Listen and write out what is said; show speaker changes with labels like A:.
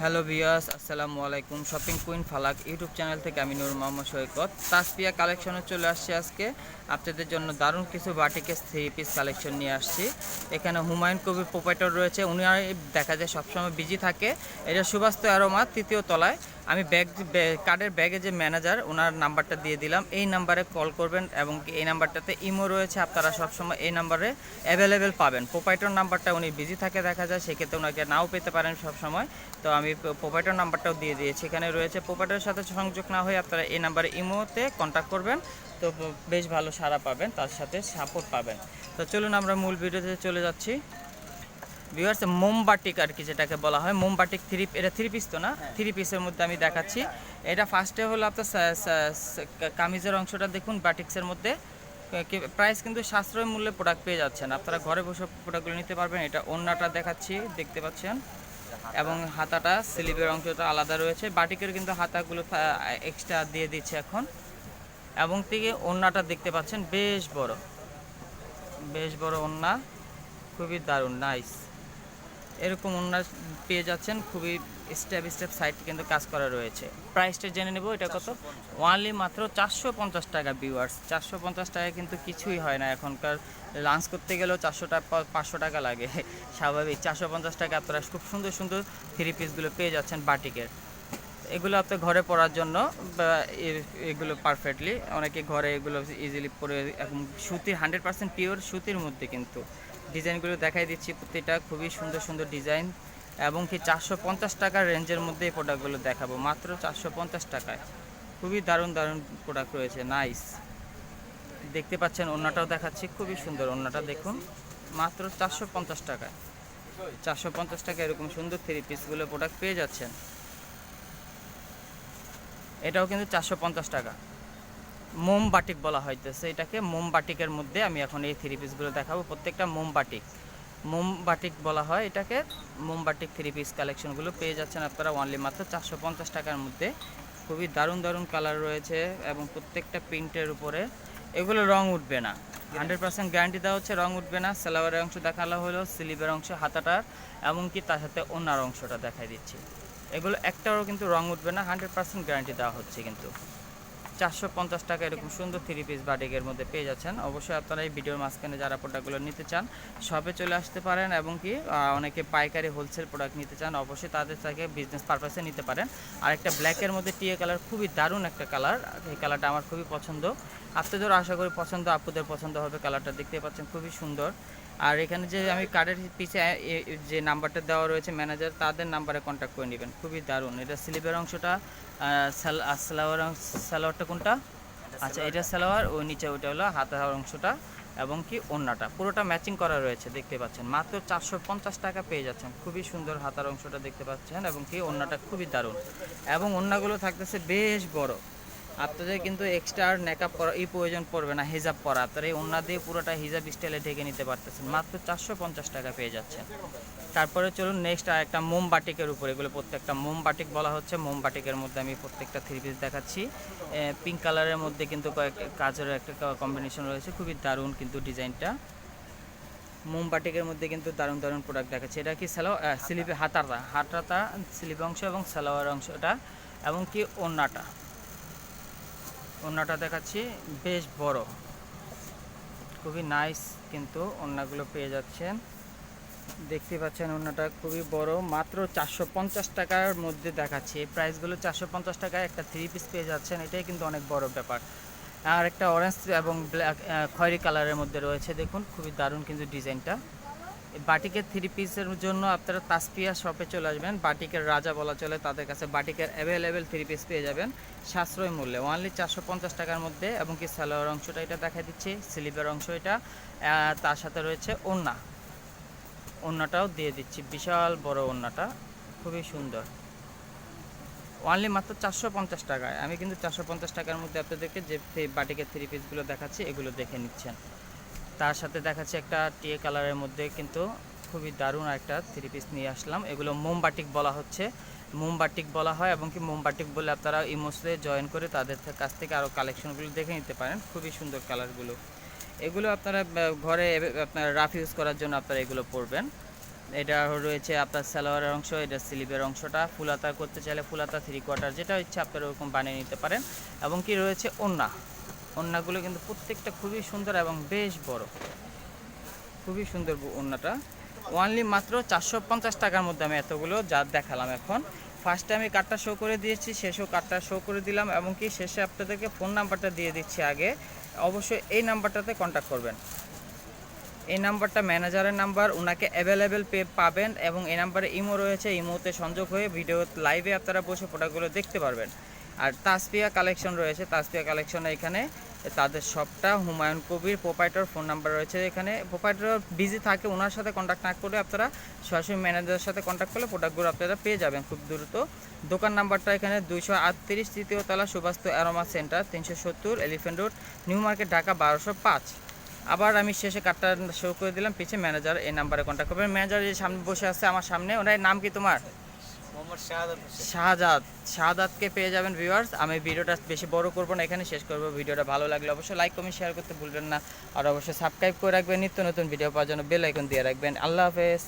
A: Hello viewers, আসসালামু আলাইকুম। Shopping queen Falak YouTube channel থেকে আমি নূর মোহাম্মদ সৈকত। তাসপিয়া কালেকশনে চলে আসছি আজকে। আপনাদের জন্য দারুণ কিছু বাটিকের থ্রি পিস কালেকশন নিয়ে আসছি। এখানে হুমায়ুন কবির প্রোপাইটর রয়েছে। উনি দেখা যায় সবসময় বিজি থাকে। এটা সুবাস্ত অ্যারোমা, তৃতীয় তলায়। আমি ব্যাগ কার্ডের ব্যাগে যে ম্যানেজার ওনার নাম্বারটা দিয়ে দিলাম। এই নাম্বারে কল করবেন এবং এই নাম্বারটাতে ইমো রয়েছে, আপনারা সবসময় এই নাম্বারে অ্যাভেলেবেল পাবেন। প্রোপাইটর নাম্বারটা উনি বিজি থাকে দেখা যায়, সেক্ষেত্রে ওনাকে নাও পেতে পারেন সবসময়। তো আমি প্রোপাইটর নাম্বারটাও দিয়ে দিয়েছি। এখানে রয়েছে প্রোপাইটরের সাথে সংযোগ না হয়ে আপনারা এই নাম্বারে ইমোতে কন্ট্যাক্ট করবেন, তো বেশ ভালো সাড়া পাবেন, তার সাথে সাপোর্ট পাবেন। তো চলুন আমরা মূল ভিডিওতে চলে যাচ্ছি। ভিউয়ার্স মোমবাটিক আর কি যেটাকে বলা হয় মোমবাটিক থ্রি এটা থ্রি পিস তো না? থ্রি পিসের মধ্যে আমি দেখাচ্ছি। এটা ফার্স্টে হলো আপনার কামিজের অংশটা দেখুন বাটিক্সের মধ্যে। প্রাইস কিন্তু সাশ্রয় মূল্যে প্রোডাক্ট পেয়ে যাচ্ছেন। আপনারা ঘরে বসে প্রোডাক্টগুলো নিতে পারবেন। এটা অন্যটা দেখাচ্ছি দেখতে পাচ্ছেন? এবং হাতাটা স্লিভের অংশটা আলাদা রয়েছে। বাটিকের কিন্তু হাতাগুলো এক্সট্রা দিয়ে দিচ্ছে এখন। এবং থেকে ওন্নাটা দেখতে পাচ্ছেন বেশ বড়। বেশ বড় ওন্না খুবই দারুণ নাইস এরকম ওন্না পেয়ে যাচ্ছেন, খুবই স্টেপ স্টেপ সাইট কিন্তু কাজ করা রয়েছে। প্রাইসটা জেনে নেব, এটা কত? ওয়ানলি মাত্র চারশো পঞ্চাশ টাকা ভিউয়ার্স চারশো পঞ্চাশ টাকা কিন্তু কিছুই হয় না এখনকার লাঞ্চ করতে গেলেও চারশো টাকা পাঁচশো টাকা লাগে। স্বাভাবিক, চারশো পঞ্চাশ টাকা আপনারা খুব সুন্দর সুন্দর থ্রি পিসগুলো পেয়ে যাচ্ছেন বাটিকের। এগুলো আপনার ঘরে পরার জন্য এগুলো পারফেক্টলি অনেকে ঘরে এগুলো ইজিলি পরে, এখন সুতির হান্ড্রেড পার্সেন্ট পিওর সুতির মধ্যে কিন্তু। ডিজাইনগুলো দেখাই দিচ্ছি। প্রত্যেকটা খুবই সুন্দর সুন্দর ডিজাইন এবং কি চারশো পঞ্চাশ টাকার রেঞ্জের মধ্যে এই প্রোডাক্টগুলো দেখাবো। মাত্র চারশো পঞ্চাশ টাকায়। খুবই দারুণ দারুণ প্রোডাক্ট রয়েছে। নাইস দেখতে পাচ্ছেন অন্যটাও দেখাচ্ছি। খুবই সুন্দর অন্যটা দেখুন। মাত্র চারশো পঞ্চাশ টাকায়। চারশো পঞ্চাশ টাকা এরকম সুন্দর থ্রি পিসগুলো প্রোডাক্ট পেয়ে যাচ্ছেন। এটাও কিন্তু চারশো পঞ্চাশ টাকা। মোম বাটিক বলা হইতেছে। এটাকে মোম বাটিকের মধ্যে আমি এখন এই থ্রি পিসগুলো দেখাবো। প্রত্যেকটা মোম বাটিক মোম বাটিক বলা হয় এটাকে। মোম বাটিক থ্রি পিস কালেকশনগুলো পেয়ে যাচ্ছেন আপনারা অনলি মাত্র চারশো পঞ্চাশ টাকার মধ্যে। খুবই দারুণ দারুণ কালার রয়েছে এবং প্রত্যেকটা প্রিন্টের উপরে। এগুলো রং উঠবে না। হান্ড্রেড পার্সেন্ট গ্যারান্টি দেওয়া হচ্ছে, রং উঠবে না। সেলাওয়ারের অংশ দেখানো হলো, স্লিভের অংশ, হাতাটার, এমনকি তার সাথে অন্যার অংশটা দেখাই দিচ্ছি। এগুলো একটারও কিন্তু রং উঠবে না, হান্ড্রেড পার্সেন্ট গ্যারান্টি দেওয়া হচ্ছে কিন্তু। চারশো পঞ্চাশ টাকা এরকম সুন্দর থ্রি পিস বাটিকের মধ্যে পেয়ে যাচ্ছেন। অবশ্যই আপনারা এই ভিডিওর মাঝখানে যারা প্রোডাক্টগুলো নিতে চান শপে চলে আসতে পারেন এবং কি অনেকে পাইকারি হোলসেল প্রোডাক্ট নিতে চান, অবশ্যই তাদের থেকে বিজনেস পারপাসে নিতে পারেন। আর একটা ব্ল্যাকের মধ্যে টিয়ে কালার খুবই দারুণ একটা কালার এই কালারটা আমার খুবই পছন্দ। আপনাদেরও আশা করি পছন্দ আপুদের পছন্দ হবে কালারটা দেখতে পাচ্ছেন খুবই সুন্দর। আর এখানে যে আমি কার্ডের পিছে যে নাম্বারটা দেওয়া রয়েছে ম্যানেজার তাদের নাম্বারে কন্ট্যাক্ট করে নেবেন খুবই দারুণ। এটা স্লিপের অংশটা সালোয়ার অংশ সালোয়ারটা কোনটা? আচ্ছা এটা সালোয়ার ওই নিচে ওইটা হলো হাতার অংশটা এবং কি ওন্নাটা পুরোটা ম্যাচিং করা রয়েছে দেখতে পাচ্ছেন। মাত্র চারশো পঞ্চাশ টাকা পেয়ে যাচ্ছেন খুবই সুন্দর হাতার অংশটা দেখতে পাচ্ছেন এবং কি ওন্নাটা খুবই দারুণ। এবং ওন্নাগুলো থাকতেছে বেশ বড়। আপনাদের কিন্তু এক্সট্রা আর মেকআপ করা, এই প্রয়োজন পড়বে না হিজাব পরা। আপনারা এই ওন্না দিয়ে পুরোটা হিজাব স্টাইলে ঢেকে নিতে পারতেছেন। মাত্র চারশো পঞ্চাশ টাকা পেয়ে যাচ্ছেন তারপরে চলুন নেক্সট আর একটা মোম বাটিকের উপরে। এগুলো প্রত্যেকটা মোম বাটিক বলা হচ্ছে। মোম বাটিকের মধ্যে আমি প্রত্যেকটা থ্রি পিস দেখাচ্ছি। পিঙ্ক কালারের মধ্যে কিন্তু কয়েক কাজের একটা কম্বিনেশন রয়েছে। খুবই দারুণ কিন্তু ডিজাইনটা। মোম বাটিকের মধ্যে কিন্তু দারুণ দারুণ প্রোডাক্ট দেখাচ্ছে। এটা কি স্যালো স্লিপে হাতাটা। হাতাটা স্লিপ অংশ এবং সালোয়ার অংশটা এবং কি ওন্নাটা ওন্নাটা দেখাচ্ছি, বেশ বড়। খুবই নাইস কিন্তু ওন্নাগুলো পেয়ে যাচ্ছেন। দেখতে পাচ্ছেন ওন্নাটা খুবই বড়, মাত্র চারশো পঞ্চাশ টাকার মধ্যে দেখাচ্ছি। এই প্রাইসগুলো চারশো পঞ্চাশ টাকায় একটা থ্রি পিস পেয়ে যাচ্ছেন, এটাই কিন্তু অনেক বড় ব্যাপার। আর একটা অরেঞ্জ এবং ব্ল্যাক খয়েরি কালারের মধ্যে রয়েছে, দেখুন, খুবই দারুণ কিন্তু ডিজাইনটা বাটিকের থ্রি পিসের জন্য আপনারা তাসপিয়া শপে চলে আসবেন। বাটিকের রাজা বলা চলে, তাদের কাছে বাটিকের অ্যাভেলেবেল থ্রি পিস পেয়ে যাবেন। সাশ্রয় মূল্যে অনলি চারশো পঞ্চাশ টাকার মধ্যে এবং কি সালোয়ার অংশটা এটা দেখা দিচ্ছি, স্লিপের অংশ এটা। তার সাথে রয়েছে ওন্না ওন্নাটাও দিয়ে দিচ্ছি, বিশাল বড় ওন্নাটা খুবই সুন্দর। অনলি মাত্র চারশো পঞ্চাশ টাকায়। আমি কিন্তু চারশো পঞ্চাশ টাকার মধ্যে আপনাদেরকে যে বাটিকের থ্রি পিসগুলো দেখাচ্ছি, এগুলো দেখে নিচ্ছেন। তার সাথে দেখাচ্ছি একটা টিয়ে কালারের মধ্যে কিন্তু খুবই দারুণ একটা থ্রি পিস নিয়ে আসলাম। এগুলো মোমবাটিক বলা হচ্ছে। মোমবাটিক বলা হয় এবং কি মোমবাটিক বলে আপনারা ইমোসে জয়েন করে তাদের কাছ থেকে আরও কালেকশনগুলো দেখে নিতে পারেন। খুবই সুন্দর কালারগুলো। এগুলো আপনারা ঘরে আপনার রাফ ইউজ করার জন্য আপনারা এগুলো পরবেন। এটা রয়েছে আপনার সালোয়ারের অংশ, এটা স্লিভের অংশটা। ফুলাতা করতে চাইলে ফুলাতা থ্রি কোয়ার্টার যেটা ইচ্ছা আপনারা ওরকম বানিয়ে নিতে পারেন। এবং কি রয়েছে ওন্না ওন্নাগুলো কিন্তু প্রত্যেকটা খুবই সুন্দর এবং বেশ বড়। খুবই সুন্দর ওন্নাটা ওয়ানলি মাত্র চারশো পঞ্চাশ টাকার মধ্যে আমি এতগুলো যা দেখালাম এখন। ফার্স্টে আমি কার্ডটা শো করে দিয়েছি, শেষও কার্ডটা শো করে দিলাম এবং কি শেষে আপনাদেরকে ফোন নাম্বারটা দিয়ে দিচ্ছি আগে। অবশ্যই এই নাম্বারটাতে কন্ট্যাক্ট করবেন। এই নাম্বারটা ম্যানেজারের নাম্বার ওনাকে অ্যাভেলেবেল পে পাবেন এবং এই নাম্বারে ইমো রয়েছে ইমোতে সংযোগ হয়ে ভিডিও লাইভে আপনারা বসে প্রোডাক্টগুলো দেখতে পারবেন। আর তাসপিয়া কালেকশন রয়েছে, তাসপিয়া কালেকশনে এখানে তাদের সবটা। Humayun Kabir, proprietor phone number রয়েছে এখানে। প্রোপাইটার বিজি থাকে, ওনার সাথে কন্ট্যাক্ট না করে আপনারা সরাসরি ম্যানেজারের সাথে কন্ট্যাক্ট করলে প্রোডাক্টগুলো আপনারা পেয়ে যাবেন খুব দ্রুত। দোকান নাম্বারটা এখানে দুইশো আটত্রিশ, তৃতীয় তলা সুবাস্ত অ্যারোমা সেন্টার, তিনশো সত্তর, elephant road, new market, Dhaka, বারোশো পাঁচ। আবার আমি শেষে কার্ডটা শো করে দিলাম পিছিয়ে ম্যানেজার এই নাম্বারে কন্ট্যাক্ট করবেন। ম্যানেজার যে সামনে বসে আছে, আমার সামনে। ওনার নাম কি তোমার? শাহজাদ শাহজাদকে পেয়ে যাবেন ভিউয়ার্স আমি ভিডিওটা বেশি বড় করব না এখানে শেষ করব। ভিডিওটা ভালো লাগলে অবশ্যই লাইক কমেন্ট শেয়ার করতে ভুলবেন না। আর অবশ্যই সাবস্ক্রাইব করে রাখবেন। নিত্য নতুন ভিডিও পাওয়ার জন্য বেল আইকন দিয়ে রাখবেন। আল্লাহ হাফেজ।